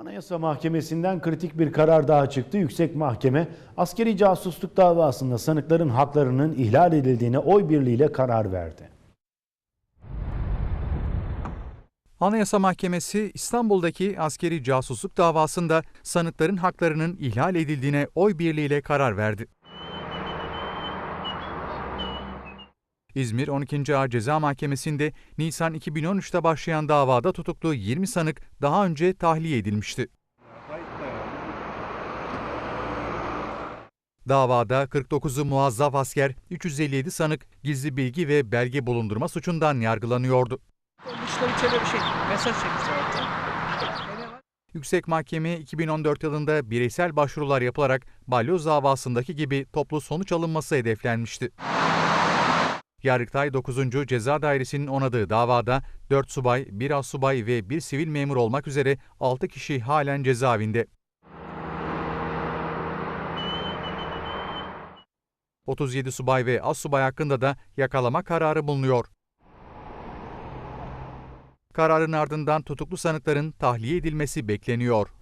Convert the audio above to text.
Anayasa Mahkemesi'nden kritik bir karar daha çıktı. Yüksek Mahkeme askeri casusluk davasında sanıkların haklarının ihlal edildiğine oy birliğiyle karar verdi. Anayasa Mahkemesi İstanbul'daki askeri casusluk davasında sanıkların haklarının ihlal edildiğine oy birliğiyle karar verdi. İzmir 12. Ağır Ceza Mahkemesi'nde Nisan 2013'te başlayan davada tutuklu 20 sanık daha önce tahliye edilmişti. Davada 49'u muazzaf asker, 357 sanık gizli bilgi ve belge bulundurma suçundan yargılanıyordu. İçeri bir şey. Mesaj çekmişler hatta. Yüksek Mahkeme 2014 yılında bireysel başvurular yapılarak balyoz davasındaki gibi toplu sonuç alınması hedeflenmişti. Yargıtay 9. Ceza Dairesi'nin onadığı davada 4 subay, 1 assubay ve 1 sivil memur olmak üzere 6 kişi halen cezaevinde. 37 subay ve assubay hakkında da yakalama kararı bulunuyor. Kararın ardından tutuklu sanıkların tahliye edilmesi bekleniyor.